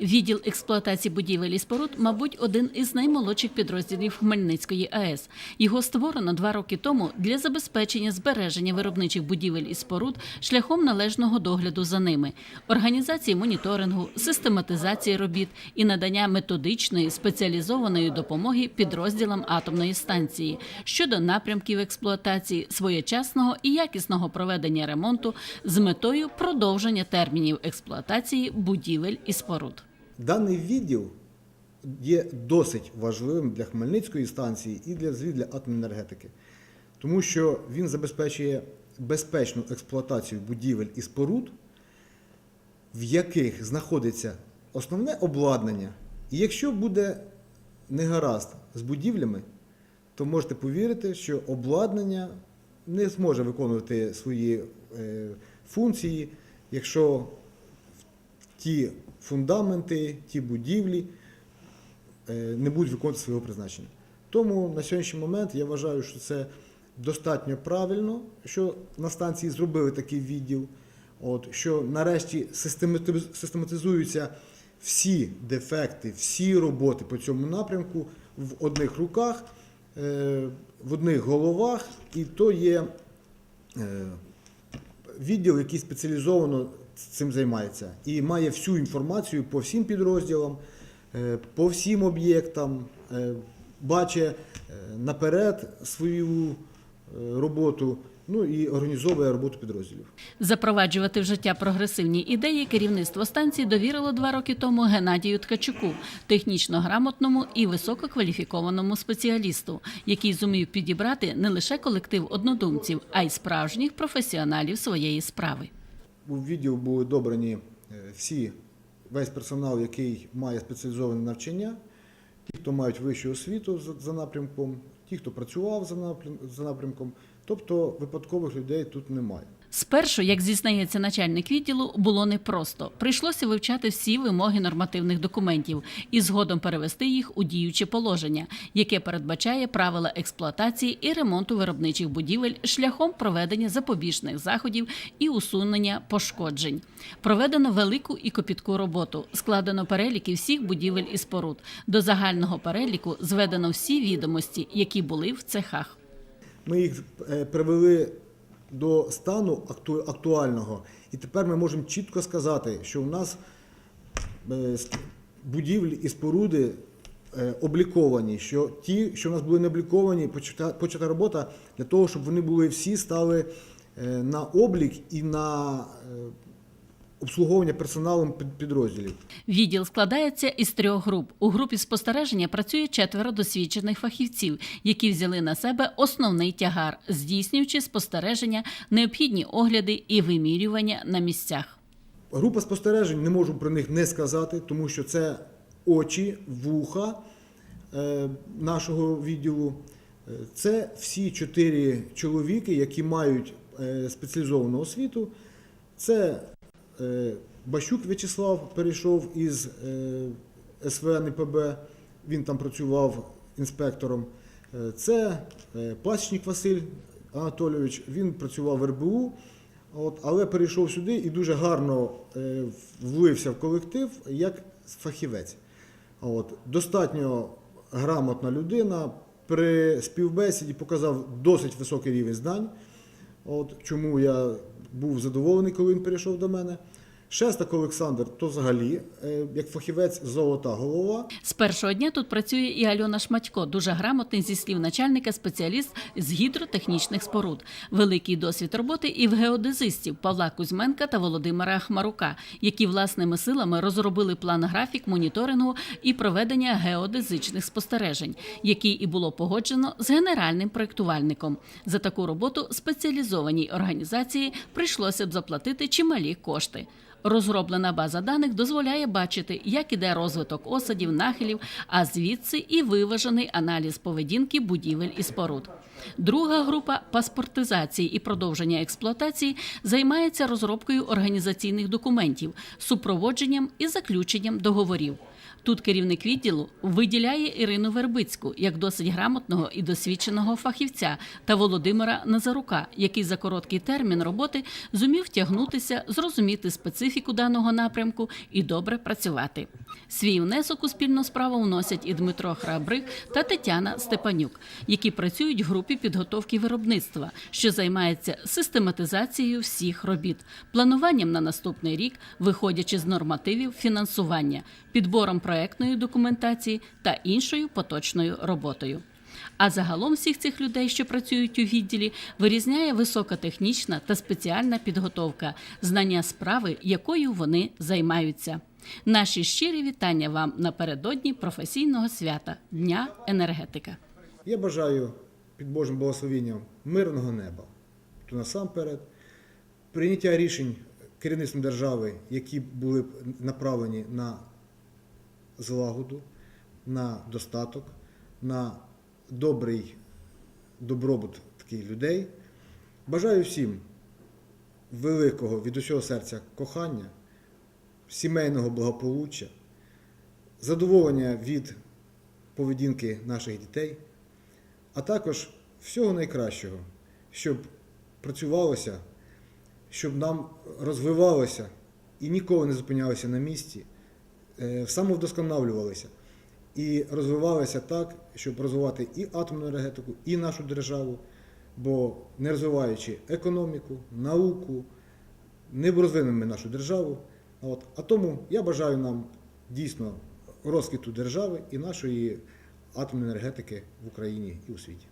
Відділ експлуатації будівель і споруд, мабуть, один із наймолодших підрозділів Хмельницької АЕС. Його створено два роки тому для забезпечення збереження виробничих будівель і споруд шляхом належного догляду за ними, організації моніторингу, систематизації робіт і надання методичної спеціалізованої допомоги підрозділам атомної станції щодо напрямків експлуатації, своєчасного і якісного проведення ремонту з метою продовження термінів експлуатації будівель і споруд. Даний відділ є досить важливим для Хмельницької станції і для взагалі для атомної енергетики, тому що він забезпечує безпечну експлуатацію будівель і споруд, в яких знаходиться основне обладнання. І якщо буде негаразд з будівлями, то можете повірити, що обладнання не зможе виконувати свої е, функції, якщо ті фундаменти, ті будівлі е, не будуть виконувати свого призначення. Тому на сьогоднішній момент я вважаю, що це достатньо правильно, що на станції зробили такий відділ, от, що нарешті систематизуються всі дефекти, всі роботи по цьому напрямку в одних руках, е, в одних головах, і то є е, відділ, який спеціалізовано цим займається. І має всю інформацію по всім підрозділам, е, по всім об'єктам, е, бачить е, наперед свою роботу, ну і організовує роботу підрозділів. Запроваджувати в життя прогресивні ідеї керівництво станції довірило два роки тому Геннадію Ткачуку, технічно грамотному і висококваліфікованому спеціалісту, який зумів підібрати не лише колектив однодумців, а й справжніх професіоналів своєї справи. У відділ були добрані е, всі, весь персонал, який має спеціалізоване навчання, ті, хто мають вищу освіту за, за напрямком, ті, хто працював за, напрям, за напрямком. Тобто випадкових людей тут немає. Спершу, як зізнається начальник відділу, було непросто. Прийшлося вивчати всі вимоги нормативних документів і згодом перевести їх у діюче положення, яке передбачає правила експлуатації і ремонту виробничих будівель шляхом проведення запобіжних заходів і усунення пошкоджень. Проведено велику і копітку роботу. Складено переліки всіх будівель і споруд. До загального переліку зведено всі відомості, які були в цехах. Ми їх е, привели до стану акту- актуального, і тепер ми можемо чітко сказати, що у нас е, будівлі і споруди е, обліковані, що ті, що у нас були не обліковані, почата, робота для того, щоб вони були всі стали е, на облік і на обслуговування персоналом під- підрозділів. Відділ складається із трьох груп. У групі спостереження працює четверо досвідчених фахівців, які взяли на себе основний тягар, здійснюючи спостереження, необхідні огляди і вимірювання на місцях. Група спостережень не можу про них не сказати, тому що це очі, вуха е, нашого відділу. Е, Це всі чотири чоловіки, які мають е, спеціалізовану освіту. Це Бащук В'ячеслав перейшов із е, СВН і ПБ, він там працював інспектором. Е, Це е, Пасічник Василь Анатолійович, він працював в РБУ. От, але перейшов сюди і дуже гарно е, влився в колектив як фахівець. От, достатньо грамотна людина. При співбесіді показав досить високий рівень знань. От, чому я був задоволений, коли він перейшов до мене. Шестак Олександр, то взагалі, е, як фахівець, золота голова. З першого дня тут працює і Альона Шматько, дуже грамотний зі слів начальника, спеціаліст з гідротехнічних споруд. Великий досвід роботи і в геодезистів Павла Кузьменка та Володимира Хмарука, які власними силами розробили план графік моніторингу і проведення геодезичних спостережень, який і було погоджено з генеральним проєктувальником. За таку роботу спеціалізованій організації прийшлося б заплатити чималі кошти. Розроблена база даних дозволяє бачити, як іде розвиток осадів, нахилів, а звідси і виважений аналіз поведінки будівель і споруд. Друга група паспортизації і продовження експлуатації займається розробкою організаційних документів, супроводженням і заключенням договорів. Тут керівник відділу виділяє Ірину Вербицьку як досить грамотного і досвідченого фахівця та Володимира Назарука, який за короткий термін роботи зумів втягнутися, зрозуміти специфіку даного напрямку і добре працювати. Свій внесок у спільну справу вносять і Дмитро Храбрик та Тетяна Степанюк, які працюють в групі підготовки виробництва, що займається систематизацією всіх робіт, плануванням на наступний рік, виходячи з нормативів фінансування, підбором проектної документації та іншою поточною роботою. А загалом всіх цих людей, що працюють у відділі, вирізняє високотехнічна та спеціальна підготовка, знання справи, якою вони займаються. Наші щирі вітання вам напередодні професійного свята Дня енергетика. Я бажаю під Божим благословенням мирного неба. То насамперед прийняття рішень керівництвом держави, які були б направлені на злагоду, на достаток, на добрий добробут таких людей. Бажаю всім великого від усього серця кохання, сімейного благополуччя, задоволення від поведінки наших дітей, а також всього найкращого, щоб працювалося, щоб нам розвивалося і ніколи не зупинялися на місці, самовдосконалювалися і розвивалися так, щоб розвивати і атомну енергетику, і нашу державу, бо не розвиваючи економіку, науку, не розвинемо нашу державу. От. А тому я бажаю нам дійсно розквіту держави і нашої атомної енергетики в Україні і у світі.